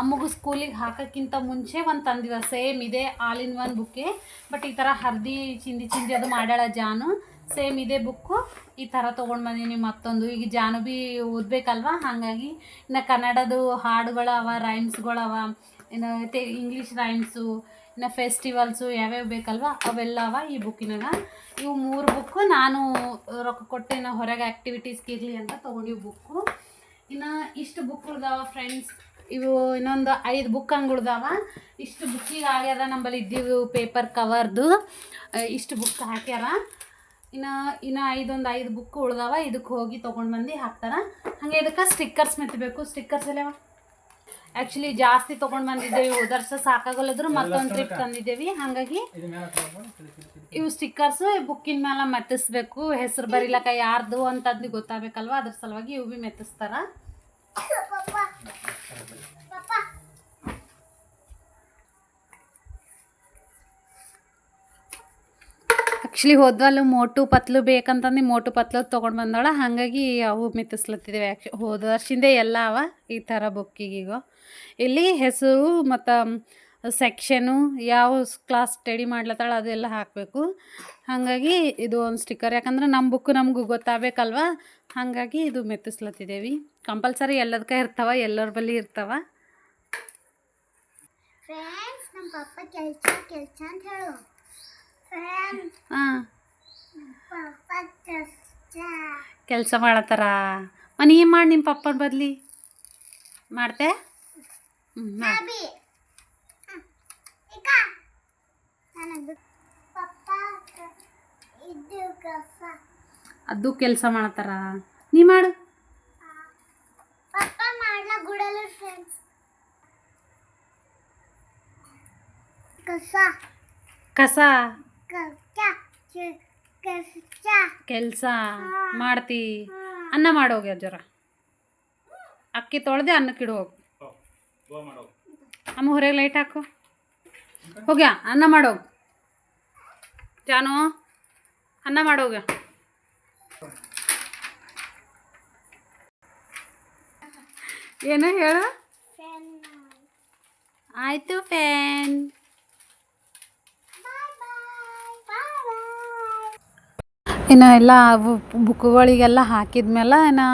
ಅಮ್ಮಗೂ ಸ್ಕೂಲಿಗೆ ಹಾಕೋಕ್ಕಿಂತ ಮುಂಚೆ ಒಂದು ತಂದಿವ ಸೇಮ್ ಇದೆ ಆಲ್ ಇನ್ ಒನ್ ಬುಕ್ಕೆ ಬಟ್ ಈ ಥರ ಹರ್ದಿ ಚಿಂದಿ ಚಿಂದಿ ಅದು ಮಾಡ್ಯಾಳ ಜಾನು. ಸೇಮ್ ಇದೆ ಬುಕ್ಕು ಈ ಥರ ತೊಗೊಂಡು ಬಂದೀನಿ ಮತ್ತೊಂದು. ಈಗ ಜಾನು ಭೀ ಓದಬೇಕಲ್ವಾ? ಹಾಗಾಗಿ ಇನ್ನು ಕನ್ನಡದು ಹಾಡುಗಳವ ರೈಮ್ಸ್ಗಳವ ಇನ್ನು ಇಂಗ್ಲೀಷ್ ರೈಮ್ಸು ಇನ್ನು ಫೆಸ್ಟಿವಲ್ಸು ಯಾವ್ಯಾವ ಬೇಕಲ್ವ? ಅವೆಲ್ಲ ಅವ ಈ ಬುಕ್ಕಿನಾಗ ಇವು ಮೂರು ಬುಕ್ಕು ನಾನು ರೊಕ್ಕ ಕೊಟ್ಟು ಹೊರಗೆ ಆ್ಯಕ್ಟಿವಿಟೀಸ್ಗೆ ಇರಲಿ ಅಂತ ತೊಗೊಂಡಿವಿ ಬುಕ್ಕು ಇನ್ನು ಇಷ್ಟು ಬುಕ್ಗಳದಾವ ಫ್ರೆಂಡ್ಸ್ ಇವು ಇನ್ನೊಂದು ಐದು ಬುಕ್ ಅಂಗಳದಾವ ಉಳ್ದಾವ ಇಷ್ಟು ಬುಕ್ಕಿಗೆ ಆಗ್ಯದ ನಂಬಲ್ಲಿ ಇದ್ದಿವು ಪೇಪರ್ ಕವರ್ದು ಇಷ್ಟು ಬುಕ್ ಹಾಕ್ಯಾರ. ಇನ್ನು ಇನ್ನು ಐದೊಂದು ಐದು ಬುಕ್ ಉಳ್ದಾವ ಇದಕ್ಕೆ ಹೋಗಿ ತೊಗೊಂಡು ಬಂದು ಹಾಕ್ತಾರ. ಹಾಗೆ ಇದಕ್ಕೆ ಸ್ಟಿಕ್ಕರ್ಸ್ ಮೆತ್ತಬೇಕು ಸ್ಟಿಕ್ಕರ್ಸ್ ಎಲ್ಲ ಆ್ಯಕ್ಚುಲಿ ಜಾಸ್ತಿ ತೊಗೊಂಡು ಬಂದಿದ್ದೇವೆ. ಉದರ್ಸ ಸಾಕಾಗಲ್ಲದ್ರು ಮತ್ತೊಂದು ಟ್ರಿಪ್ ತಂದಿದ್ದೇವೆ. ಹಾಗಾಗಿ ಇವು ಸ್ಟಿಕ್ಕರ್ಸ್ ಬುಕ್ಕಿನ ಮೇಲೆ ಮೆತ್ತಿಸ್ಬೇಕು. ಹೆಸರು ಬರೀಲಕ್ಕ ಯಾರ್ದು ಅಂತಂದು ಗೊತ್ತಾಗಬೇಕಲ್ವ? ಅದ್ರ ಸಲುವಾಗಿ ಇವು ಭೀ ಮೆತ್ತಿಸ್ತಾರ. ಆ್ಯಕ್ಚುಲಿ ಹೋದ್ವಲ್ಲ ಮೋಟು ಪತ್ಲು ಬೇಕಂತಂದು ಮೋಟು ಪತ್ಲು ತೊಗೊಂಡು ಬಂದಾಳ ಹಾಗಾಗಿ ಅವು ಮಿತಿಸ್ಲತ್ತಿದ್ದೇವೆ ಆ್ಯಕ್ಚು ಹೋದ ವರ್ಷದಿಂದ ಎಲ್ಲ ಅವ ಈ ಥರ ಬುಕ್ಕಿಗೀಗ. ಇಲ್ಲಿ ಹೆಸರು ಮತ್ತು ಸೆಕ್ಷನು ಯಾವ ಕ್ಲಾಸ್ ಸ್ಟಡಿ ಮಾಡ್ಲತ್ತಾಳ ಅದೆಲ್ಲ ಹಾಕಬೇಕು. ಹಾಗಾಗಿ ಇದು ಒಂದು ಸ್ಟಿಕ್ಕರ್. ಯಾಕಂದ್ರೆ ನಮ್ಮ ಬುಕ್ ನಮಗೂ ಗೊತ್ತಾಗಬೇಕಲ್ವ? ಹಾಗಾಗಿ ಇದು ಮೆತ್ತಿಸ್ಲತ್ತಿದ್ದೇವೆ ಕಂಪಲ್ಸರಿ ಎಲ್ಲದಕ್ಕೆ ಇರ್ತಾವ ಎಲ್ಲರ ಬಳಿ ಇರ್ತಾವ. ಫ್ರೆಂಡ್ಸ್ ನಮ್ಮ ಪಪ್ಪ ಕೆಲಸ ಕೆಲಸ ಅಂತ ಹೇಳು. ಫ್ರೆಂಡ್ಸ್ ಹಾಂ. ಕೆಲಸ. ಮಾಡತ್ತಾರ? ಮನೆ ಮಾಡಿ ನಿಮ್ಮ ಪಪ್ಪನ ಬದ್ಲಿ. ಮಾಡ್ತೆ? ಹ್ಞೂ ಮಾಡಿ ಅಬಿ ಈಗ ನನಗೆ ಪಪ್ಪ ಇದು ಕಸ ಅದು ಕೆಲಸ ಮಾಡತ್ತಾರ ನೀ ಮಾಡು. ಕಸ. ಕಸ. ಕಸ ಕಸ ಕೆಲಸ. ಮಾಡ್ತಿ. ಅನ್ನ ಮಾಡೋಗಿ ಜ್ವರ ಅಕ್ಕಿ ತೊಳೆದೆ ಅನ್ನಕ್ಕಿಡು ಹೋಗು. ಅಮ್ಮ ಹೊರಗೆ ಲೈಟ್ ಹಾಕು. ಹೋಗ್ಯಾ? ಅನ್ನ ಮಾಡೋಗು ಜಾನು, ಅನ್ನ ಮಾಡೋಗ ಏನು ಹೇಳು? ಆಯಿತು, ಫ್ಯಾನ್. ಇನ್ನು ಎಲ್ಲ ಬುಕ್ಗಳಿಗೆಲ್ಲ ಹಾಕಿದ್ಮೇಲೆ ನಾ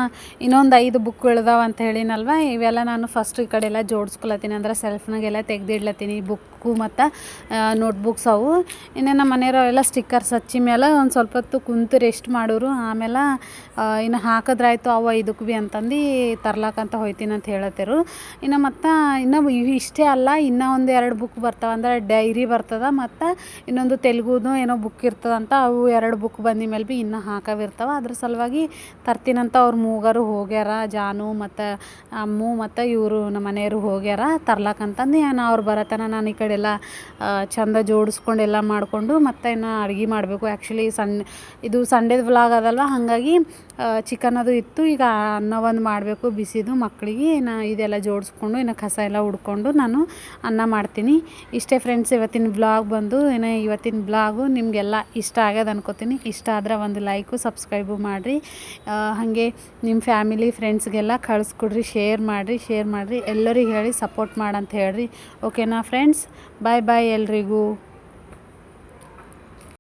ಇನ್ನೊಂದು ಐದು ಬುಕ್ ಅಂತ ಹೇಳಿನಲ್ವ? ಇವೆಲ್ಲ ನಾನು ಫಸ್ಟ್ ಈ ಕಡೆ ಎಲ್ಲ ಜೋಡಿಸ್ಕೊಳತ್ತೀನಿ ಅಂದ್ರೆ ಸೆಲ್ಫ್ನಾಗೆಲ್ಲ ತೆಗ್ದಿಡ್ಲತ್ತೀನಿ ಬುಕ್ಕು ಮತ್ತು ನೋಟ್ಬುಕ್ಸ್ ಅವು. ಇನ್ನು ನಮ್ಮ ಮನೆಯವರೆಲ್ಲ ಸ್ಟಿಕ್ಕರ್ಸ್ ಹಚ್ಚಿ ಮೇಲೆ ಒಂದು ಸ್ವಲ್ಪ ಹೊತ್ತು ಕುಂತು ರೆಸ್ಟ್ ಮಾಡೋರು. ಆಮೇಲೆ ಇನ್ನು ಹಾಕಿದ್ರಾಯ್ತು ಅವ ಇದಕ್ಕೆ ಭೀ ಅಂತಂದು ತರ್ಲಾಕಂತ ಹೋಯ್ತೀನಿ ಅಂತ ಹೇಳತ್ತಿರು ಇನ್ನು ಮತ್ತು, ಇನ್ನು ಇವು ಇಷ್ಟೇ ಅಲ್ಲ, ಇನ್ನೂ ಒಂದು ಎರಡು ಬುಕ್ ಬರ್ತಾವೆ ಅಂದ್ರೆ ಡೈರಿ ಬರ್ತದ ಮತ್ತು ಇನ್ನೊಂದು ತೆಲುಗುದು ಏನೋ ಬುಕ್ ಇರ್ತದಂತ ಅವು ಎರಡು ಬುಕ್ ಬಂದ ಮೇಲೆ ಭೀ ಇನ್ನೂ ಹಾಕವಿರ್ತಾವ. ಅದ್ರ ಸಲುವಾಗಿ ತರ್ತೀನಂತ ಅವ್ರ ಮೂಗರು ಹೋಗ್ಯಾರ, ಜಾನು ಮತ್ತು ಅಮ್ಮು ಮತ್ತು ಇವರು ನಮ್ಮ ಮನೆಯವರು ಹೋಗ್ಯಾರ ತರ್ಲಾಕಂತಂದು ನಾನು ಅವ್ರು ಬರತನ ನಾನು ಈ ಕಡೆ ಎಲ್ಲ ಚಂದ ಜೋಡಿಸ್ಕೊಂಡು ಎಲ್ಲ ಮಾಡಿಕೊಂಡು ಮತ್ತೆ ಇನ್ನು ಅಡುಗೆ ಮಾಡಬೇಕು. ಆ್ಯಕ್ಚುಲಿ ಸಣ್ಣ ಇದು ಸಂಡೇದು ವ್ಲಾಗ್ ಅದಲ್ವ? ಹಾಗಾಗಿ ಚಿಕನ್ ಅದು ಇತ್ತು. ಈಗ ಅನ್ನ ಒಂದು ಮಾಡಬೇಕು, ಬಿಸಿದು, ಮಕ್ಕಳಿಗೆ ನಾ ಇದೆಲ್ಲ ಜೋಡಿಸ್ಕೊಂಡು, ಇನ್ನು ಕಸ ಎಲ್ಲ ಹುಡ್ಕೊಂಡು ನಾನು ಅನ್ನ ಮಾಡ್ತೀನಿ. ಇಷ್ಟೇ ಫ್ರೆಂಡ್ಸ್ ಇವತ್ತಿನ ಬ್ಲಾಗ್ ಬಂದು ಏನೋ ಇವತ್ತಿನ ಬ್ಲಾಗು ನಿಮಗೆಲ್ಲ ಇಷ್ಟ ಆಗ್ಯದ ಅನ್ಕೋತೀನಿ. ಇಷ್ಟ ಆದ್ರೆ ಒಂದು ಲೈಕು ಸಬ್ಸ್ಕ್ರೈಬು ಮಾಡಿರಿ. ಹಾಗೆ ನಿಮ್ಮ ಫ್ಯಾಮಿಲಿ ಫ್ರೆಂಡ್ಸ್ಗೆಲ್ಲ ಕಳಿಸ್ಕೊಡ್ರಿ ಶೇರ್ ಮಾಡಿರಿ ಶೇರ್ ಮಾಡಿರಿ. ಎಲ್ಲರಿಗೆ ಹೇಳಿ ಸಪೋರ್ಟ್ ಮಾಡಂತ ಹೇಳ್ರಿ. ಓಕೆನಾ ಫ್ರೆಂಡ್ಸ್ ಬಾಯ್ ಬಾಯ್ ಎಲ್ರಿಗೂ.